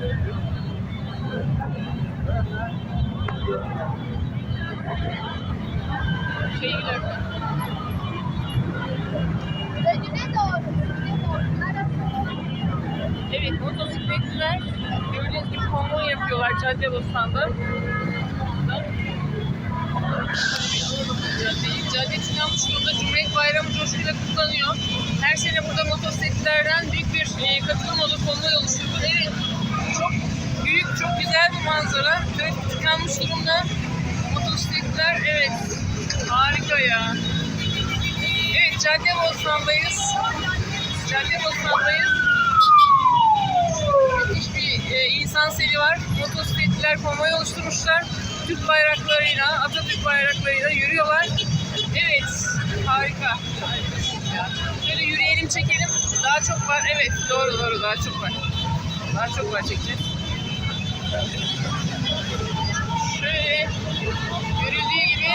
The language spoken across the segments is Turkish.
Şey gidelim. Önüne. Evet, motosikletliler gördüğünüz gibi konvoy yapıyorlar Caddebostan'da. Caddeyi, cadde tıkanmış durumda Cumhuriyet Bayramı coşkuyla kutlanıyor. Her sene burada motosikletlerden büyük bir e, katılım olur, konvoy oluşturulur. Evet, çok büyük, çok güzel bir manzara. Trafik tıkanmış durumda. Motosikletler, evet, harika ya. Evet, Caddebostan'dayız. Caddebostan'dayız. Müthiş bir e, insan seli var. Motosikletliler konvoy oluşturmuşlar. Türk bayraklarıyla, Atatürk bayraklarıyla yürüyorlar. Evet, harika. Şöyle yürüyelim, çekelim. Daha çok var. Evet, doğru doğru daha çok var. Daha çok var çekeceğiz. Şöyle görüldüğü gibi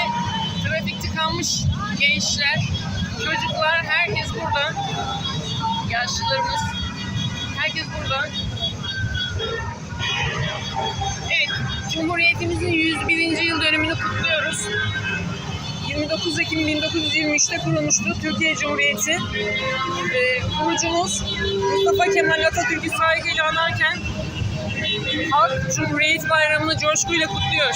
trafik tıkanmış gençler, çocuklar, herkes burada. Yaşlılarımız, herkes burada. Evet, Cumhuriyetimizin 101. yıl dönümünü kutluyoruz. 29 Ekim 1923'te kurulmuştu Türkiye Cumhuriyeti. Ee, kurucumuz Mustafa Kemal Atatürk'ü saygıyla anarken halk Cumhuriyet Bayramı'nı coşkuyla kutluyor.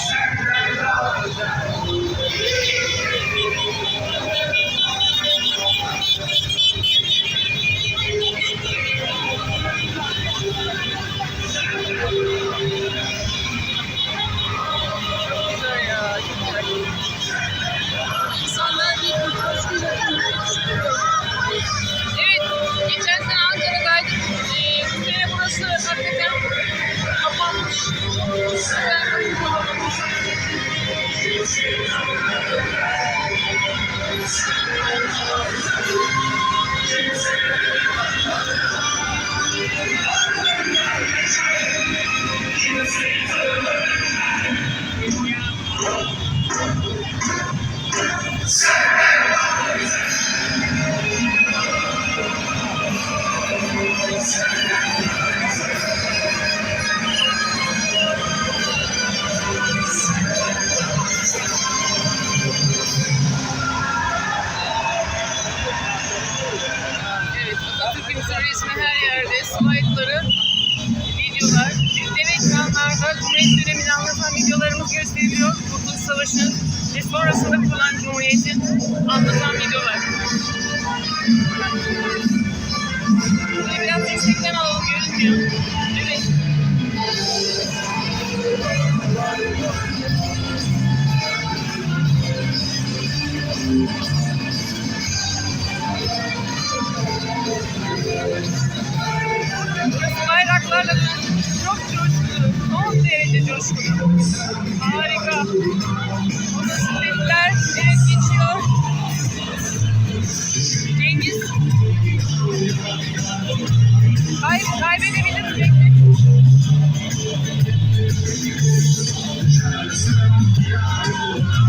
Yeah.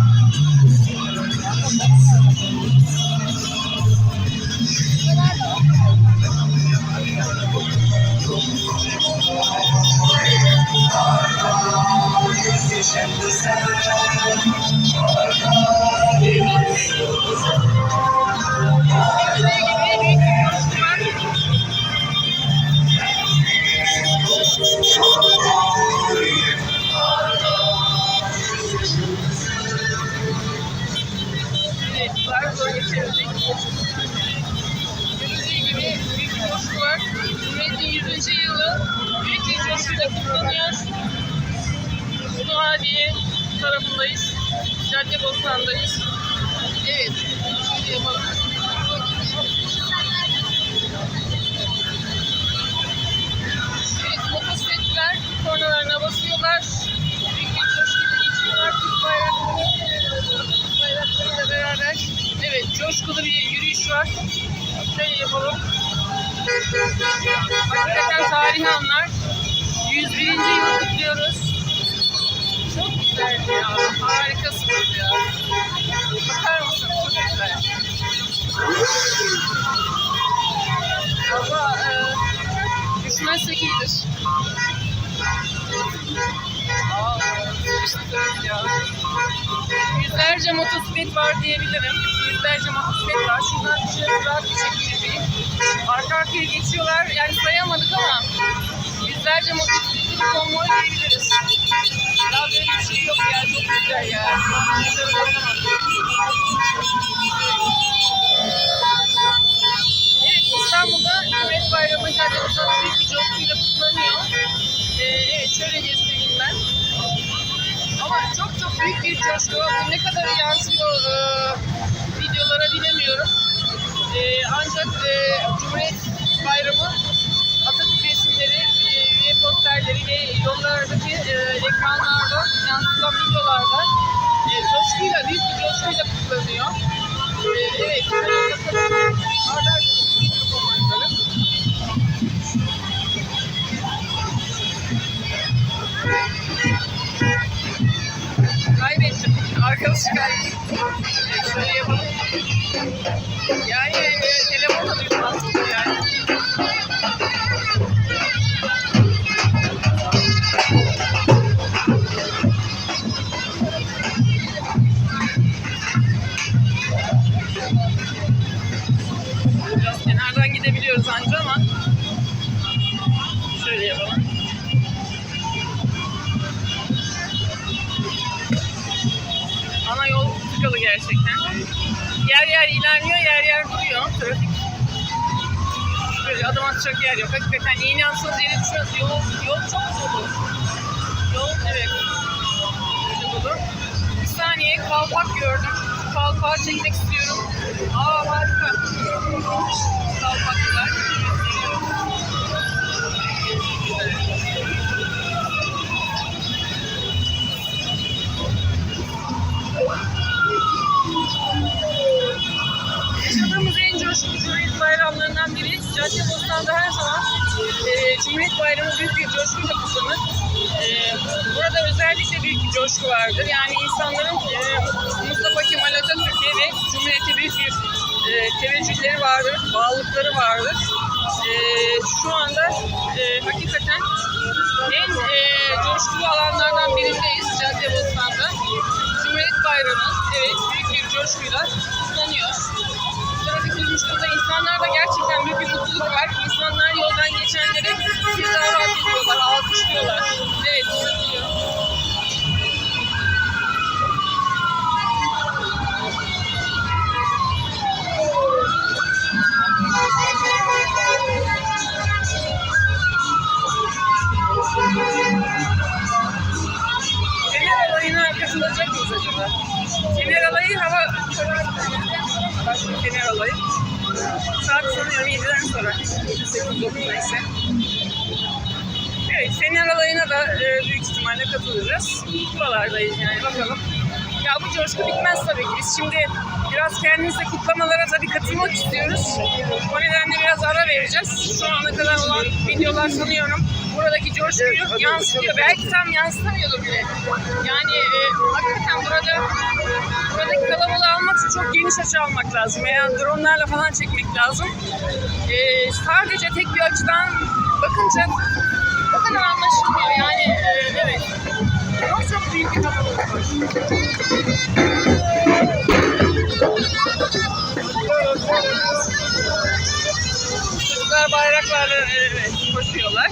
Coşkulu bir yürüyüş var. Şöyle yapalım. Hakikaten tarihi anlar. 101. yılı kutluyoruz. Çok güzel ya. Harikasınız ya. Bakar mısın? Çok güzel. Valla e, düşmezsek iyidir. Aa, sıkıştırdım ya. Yüzlerce motosiklet var diyebilirim. Yüzlerce motosiklet var. Şuradan şöyle rahat bir şekilde yürüyeyim. Arka arkaya geçiyorlar. Yani sayamadık ama yüzlerce motosikletli bir konvoy diyebiliriz. Ya böyle bir şey yok ya. Çok güzel ya. Evet İstanbul'da Cumhuriyet Bayramı Caddesi'nde büyük bir coşkuyla kutlanıyor. Ee, evet şöyle göstereyim ben. Büyük bir coşku. Ne kadar yansıyor e, videolara bilemiyorum. E, ancak e, Cumhuriyet Bayramı Atatürk resimleri e, ve posterleri ve yollardaki e, ekranlarda yansıtan videolarda e, coşkuyla, büyük bir coşkuyla kutlanıyor. E, evet, bakalım. Orada bakalım. Kaybettim. Kaybettim. Evet, şöyle yapalım. Yani e, telefon da duydum aslında yani. Tıkalı gerçekten. Yer yer ilerliyor, yer yer duruyor trafik. Böyle adım atacak yer yok. Hakikaten iğne atsanız yere düşmez. Yol, yol çok dolu. Yol evet. Çok dolu. Bir saniye kalpak gördüm. Kalpağı çekmek istiyorum. Aa harika. Kalpaklılar. Yaşadığımız biri. Caddebostan'da her zaman e, Cumhuriyet Bayramı büyük bir coşkuyla kutlanır. E, burada özellikle büyük bir coşku vardır. Yani insanların e, Mustafa Kemal Atatürk'e ve Cumhuriyet'e büyük bir e, teveccühleri vardır, bağlılıkları vardır. E, şu anda e, hakikaten en e, coşkulu alanlardan birindeyiz Caddebostan'da. Cumhuriyet Bayramı, evet büyük bir coşkuyla kutlanıyor. Trafik durmuşluğunda insanlarda gerçekten büyük bir mutluluk var. İnsanlar yoldan geçenlere bir daha rahat ediyorlar, alkışlıyorlar. Evet, inanılıyor. Acaba? Fener alayı hava Başka Fener alayı. Saat sanıyorum 7'den sonra. 8-9 neyse. Evet, Fener alayına da e, büyük ihtimalle katılacağız. Buralardayız yani bakalım. Ya bu coşku bitmez tabii ki. Biz şimdi biraz kendimizde kutlamalara tabii katılmak istiyoruz. O nedenle biraz ara vereceğiz. Şu ana kadar olan videolar sanıyorum buradaki coşkuyu yansıtıyor. Belki tam yansıtamıyordur bile. Yani e, hakikaten burada buradaki kalabalığı almak için çok geniş açı almak lazım. Veya dronlarla falan çekmek lazım. E, sadece tek bir açıdan bakınca o kadar anlaşılmıyor. Yani e, evet. Çok çok büyük bir kalabalık var. Çocuklar bayraklarla evet, koşuyorlar.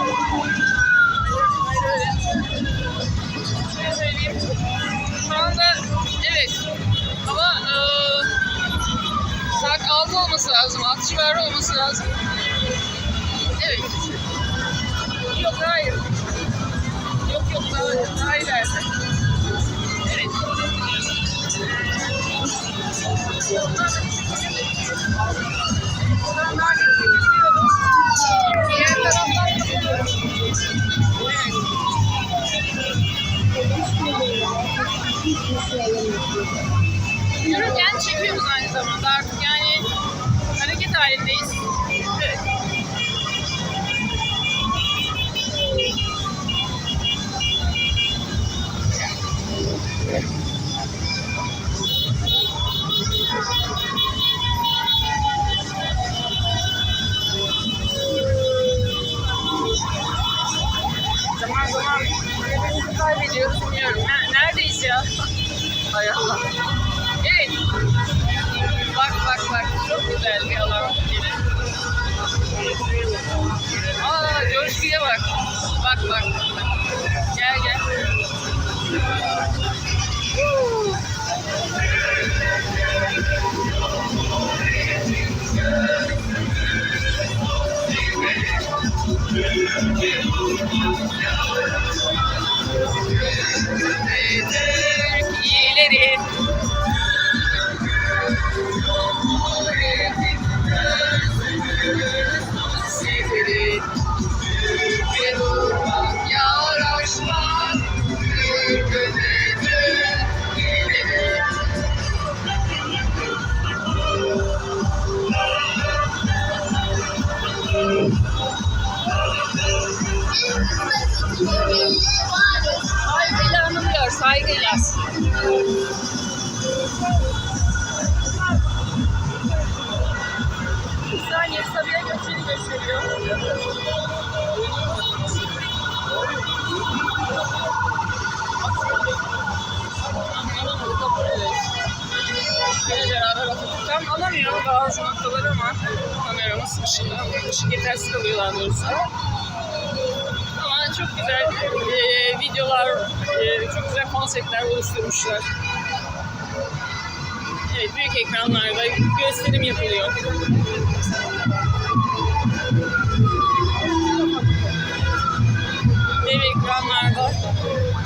Yürürken çekiyoruz aynı zamanda artık yani hareket halindeyiz. Evet. Bilmiyorum. Ne- Neredeyiz ya? Hay Allah. Evet. Bak bak bak. Çok güzel bir alan yine. Aa coşkuya bak. Bak bak. Gel gel. Woo. Severi saygıyla. Bir saniye Sabiha Gökçen'i gösteriyor. Alamıyor bazı noktaları ama kameramız ışık yetersiz kalıyor daha doğrusu. Çok güzel e, videolar, e, çok güzel konseptler oluşturmuşlar. Evet, büyük ekranlarda gösterim yapılıyor. Dev ekranlarda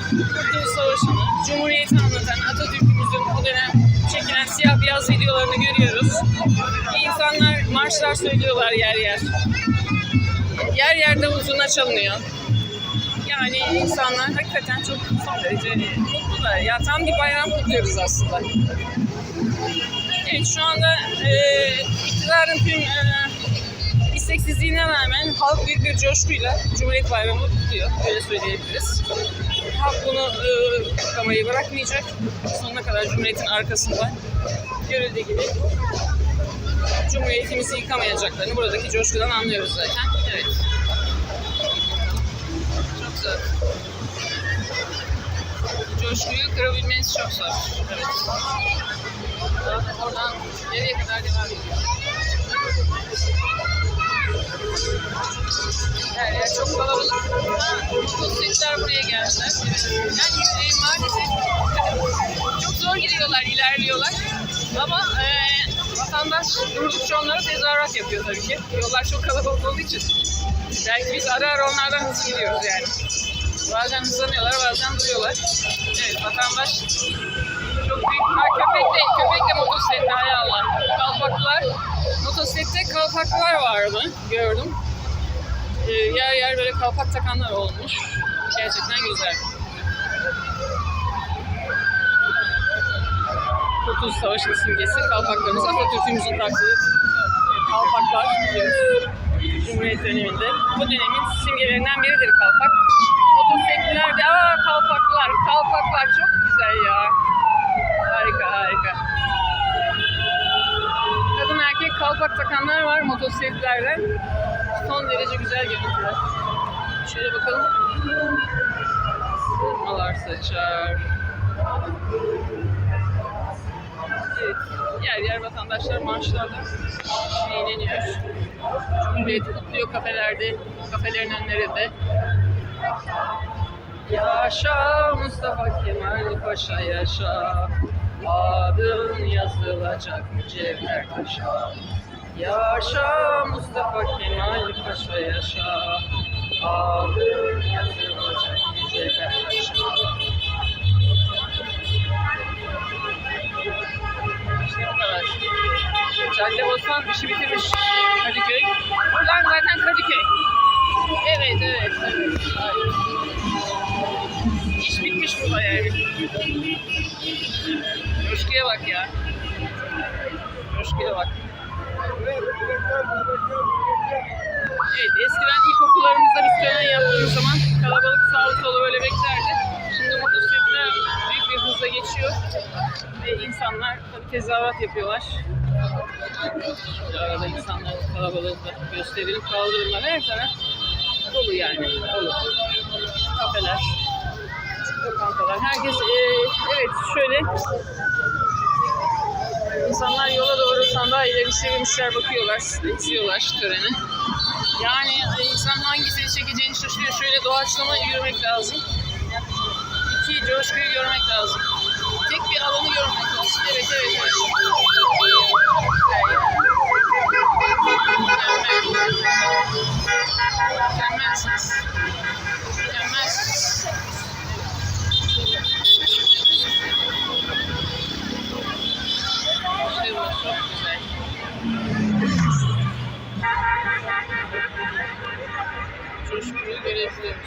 Kurtuluş Savaşı'nı, Cumhuriyet'i anlatan Atatürk'ümüzün o dönem çekilen siyah beyaz videolarını görüyoruz. İnsanlar marşlar söylüyorlar yer yer. Yer yerde uzuna çalınıyor. Yani insanlar hakikaten çok son derece mutlular. Ya tam bir bayram kutluyoruz aslında. Evet şu anda e, iktidarın tüm e, isteksizliğine rağmen halk büyük bir coşkuyla Cumhuriyet Bayramı'nı kutluyor. Öyle söyleyebiliriz. Halk bunu e, kutlamayı bırakmayacak. Sonuna kadar Cumhuriyet'in arkasında görüldüğü gibi Cumhuriyetimizi yıkamayacaklarını buradaki coşkudan anlıyoruz zaten. Evet. Zor. Coşkuyu kırabilmeniz çok zor. Evet. Oradan nereye kadar devam ediyor? Her çok kalabalık. Motosikletler buraya geldiler. Yani e, maalesef çok zor gidiyorlar, ilerliyorlar. Ama e, vatandaş durdukça onlara tezahürat yapıyor tabii ki. Yollar çok kalabalık olduğu için. Belki biz ara ara onlardan hızlı gidiyoruz yani. Bazen hızlanıyorlar, bazen duruyorlar. Evet, vatandaş çok büyük. Ha, köpek de, köpek de motosiklette hay Allah. Kalpaklılar. Motosiklette kalpaklılar vardı, gördüm. Ee, yer yer böyle kalpak takanlar olmuş. Gerçekten güzel. Kurtuluş Savaşı'nın simgesi kalpaklarımız Atatürk'ümüzün taktığı kalpaklar biliyoruz. Cumhuriyet döneminde. Bu dönemin simgelerinden biridir kalpak. Motosikletlerde aa kalpaklar, kalpaklar çok güzel ya. Harika harika. Kadın erkek kalpak takanlar var motosikletlerden. Son derece güzel görüntüler. Şöyle bakalım. Sırmalar saçar. Evet, yer yer vatandaşlar marşlarda eğleniyor. Cumhuriyeti kutluyor kafelerde, kafelerin önlerinde. Yaşa Mustafa Kemal Paşa yaşa Adın yazılacak mücevher taşa Yaşa Mustafa Kemal Paşa yaşa Adın yazılacak mücevher taşa İşte bu kadar. Cadde Osman işi bitirmiş Kadıköy. Buradan zaten Kadıköy. Evet, evet, evet. Hayır. İş bitmiş burada yani. Coşkuya bak ya. Coşkuya bak. Evet, eskiden ilkokullarımızda biz tören yaptığımız zaman kalabalık sağlı solu böyle beklerdi. Şimdi motosikletler büyük bir hızla geçiyor. Ve insanlar tabii tezahürat yapıyorlar. Arada insanlar kalabalıkta gösterilip kaldırımlar her taraf dolu yani. Dolu. Kafeler. lokantalar. Herkes e, evet şöyle insanlar yola doğru sandalyeleri çevirmişler bakıyorlar, izliyorlar töreni. Yani e, insan hangisini çekeceğini şaşırıyor. Şöyle doğaçlama yürümek lazım. İki coşkuyu görmek lazım. Tek bir alanı görmek lazım. Evet evet evet. Mükemmelsiniz. Coşkuyu görebiliyoruz.